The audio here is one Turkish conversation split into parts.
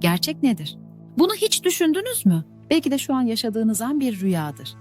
Gerçek nedir? Bunu hiç düşündünüz mü? Belki de şu an yaşadığınız an bir rüyadır.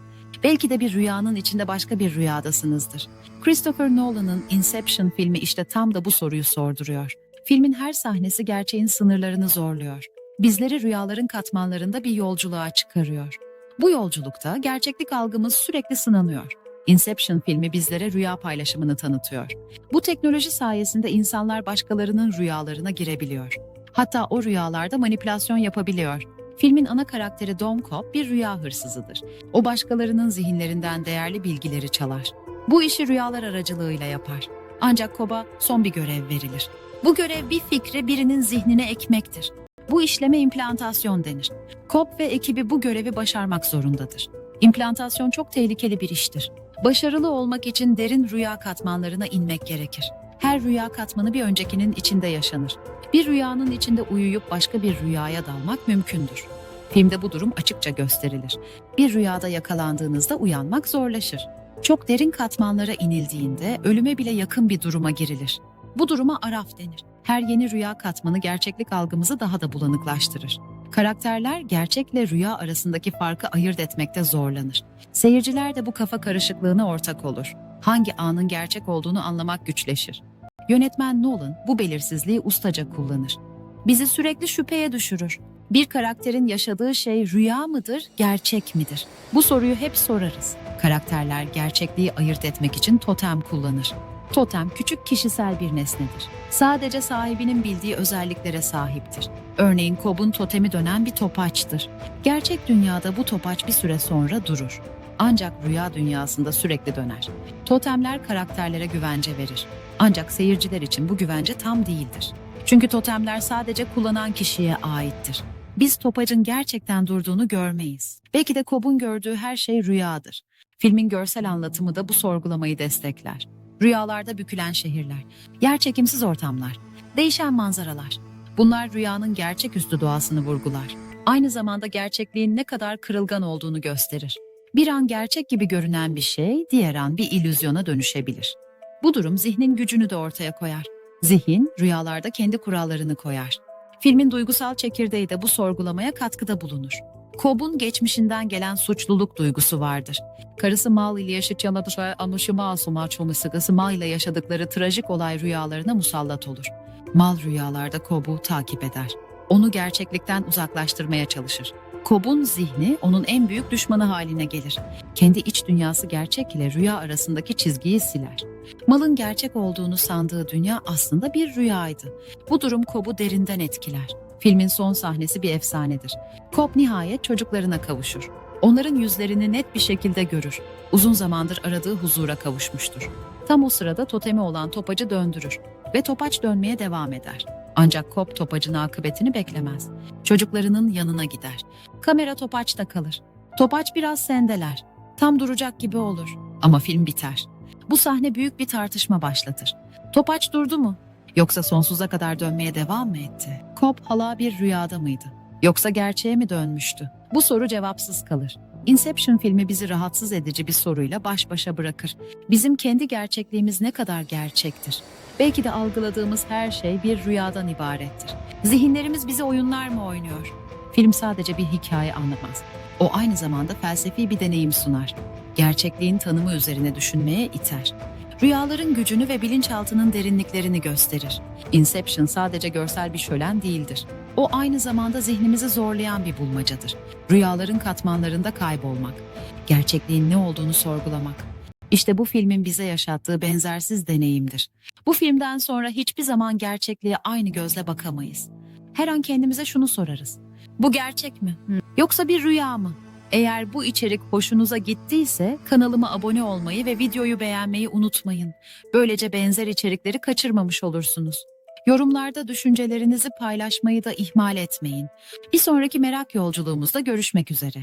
Belki de bir rüyanın içinde başka bir rüyadasınızdır. Christopher Nolan'ın Inception filmi işte tam da bu soruyu sorduruyor. Filmin her sahnesi gerçeğin sınırlarını zorluyor. Bizleri rüyaların katmanlarında bir yolculuğa çıkarıyor. Bu yolculukta gerçeklik algımız sürekli sınanıyor. Inception filmi bizlere rüya paylaşımını tanıtıyor. Bu teknoloji sayesinde insanlar başkalarının rüyalarına girebiliyor. Hatta o rüyalarda manipülasyon yapabiliyor. Filmin ana karakteri Dom Cobb bir rüya hırsızıdır. O başkalarının zihinlerinden değerli bilgileri çalar. Bu işi rüyalar aracılığıyla yapar. Ancak Cobb'a son bir görev verilir. Bu görev bir fikri birinin zihnine ekmektir. Bu işleme implantasyon denir. Cobb ve ekibi bu görevi başarmak zorundadır. İmplantasyon çok tehlikeli bir iştir. Başarılı olmak için derin rüya katmanlarına inmek gerekir. Her rüya katmanı bir öncekinin içinde yaşanır. Bir rüyanın içinde uyuyup başka bir rüyaya dalmak mümkündür. Filmde bu durum açıkça gösterilir. Bir rüyada yakalandığınızda uyanmak zorlaşır. Çok derin katmanlara inildiğinde ölüme bile yakın bir duruma girilir. Bu duruma araf denir. Her yeni rüya katmanı gerçeklik algımızı daha da bulanıklaştırır. Karakterler gerçekle rüya arasındaki farkı ayırt etmekte zorlanır. Seyirciler de bu kafa karışıklığına ortak olur. Hangi anın gerçek olduğunu anlamak güçleşir. Yönetmen Nolan bu belirsizliği ustaca kullanır. Bizi sürekli şüpheye düşürür. Bir karakterin yaşadığı şey rüya mıdır, gerçek midir? Bu soruyu hep sorarız. Karakterler gerçekliği ayırt etmek için totem kullanır. Totem küçük kişisel bir nesnedir. Sadece sahibinin bildiği özelliklere sahiptir. Örneğin Cobb'un totemi dönen bir topaçtır. Gerçek dünyada bu topaç bir süre sonra durur. Ancak rüya dünyasında sürekli döner. Totemler karakterlere güvence verir. Ancak seyirciler için bu güvence tam değildir. Çünkü totemler sadece kullanan kişiye aittir. Biz topacın gerçekten durduğunu görmeyiz. Belki de Cobb'un gördüğü her şey rüyadır. Filmin görsel anlatımı da bu sorgulamayı destekler. Rüyalarda bükülen şehirler, yerçekimsiz ortamlar, değişen manzaralar. Bunlar rüyanın gerçeküstü doğasını vurgular. Aynı zamanda gerçekliğin ne kadar kırılgan olduğunu gösterir. Bir an gerçek gibi görünen bir şey diğer an bir illüzyona dönüşebilir. Bu durum zihnin gücünü de ortaya koyar. Zihin rüyalarda kendi kurallarını koyar. Filmin duygusal çekirdeği de bu sorgulamaya katkıda bulunur. Cobb'un geçmişinden gelen suçluluk duygusu vardır. Karısı Mal ile yaşadıkları anlaşıma asuma çoğusu Mal ile yaşadıkları trajik olay rüyalarına musallat olur. Mal rüyalarda Cobb'u takip eder. Onu gerçeklikten uzaklaştırmaya çalışır. Cobb'un zihni onun en büyük düşmanı haline gelir. Kendi iç dünyası gerçek ile rüya arasındaki çizgiyi siler. Malın gerçek olduğunu sandığı dünya aslında bir rüyaydı. Bu durum Cobb'u derinden etkiler. Filmin son sahnesi bir efsanedir. Cobb nihayet çocuklarına kavuşur. Onların yüzlerini net bir şekilde görür. Uzun zamandır aradığı huzura kavuşmuştur. Tam o sırada totemi olan topacı döndürür ve topaç dönmeye devam eder. Ancak Cobb topacın akıbetini beklemez. Çocuklarının yanına gider. Kamera topaçta kalır. Topaç biraz sendeler. Tam duracak gibi olur. Ama film biter. Bu sahne büyük bir tartışma başlatır. Topaç durdu mu? Yoksa sonsuza kadar dönmeye devam mı etti? Cobb hala bir rüyada mıydı? Yoksa gerçeğe mi dönmüştü? Bu soru cevapsız kalır. Inception filmi bizi rahatsız edici bir soruyla baş başa bırakır. Bizim kendi gerçekliğimiz ne kadar gerçektir? Belki de algıladığımız her şey bir rüyadan ibarettir. Zihinlerimiz bize oyunlar mı oynuyor? Film sadece bir hikaye anlamaz. O aynı zamanda felsefi bir deneyim sunar. Gerçekliğin tanımı üzerine düşünmeye iter. Rüyaların gücünü ve bilinçaltının derinliklerini gösterir. Inception sadece görsel bir şölen değildir. O aynı zamanda zihnimizi zorlayan bir bulmacadır. Rüyaların katmanlarında kaybolmak, gerçekliğin ne olduğunu sorgulamak. İşte bu filmin bize yaşattığı benzersiz deneyimdir. Bu filmden sonra hiçbir zaman gerçekliğe aynı gözle bakamayız. Her an kendimize şunu sorarız. Bu gerçek mi? Yoksa bir rüya mı? Eğer bu içerik hoşunuza gittiyse kanalıma abone olmayı ve videoyu beğenmeyi unutmayın. Böylece benzer içerikleri kaçırmamış olursunuz. Yorumlarda düşüncelerinizi paylaşmayı da ihmal etmeyin. Bir sonraki merak yolculuğumuzda görüşmek üzere.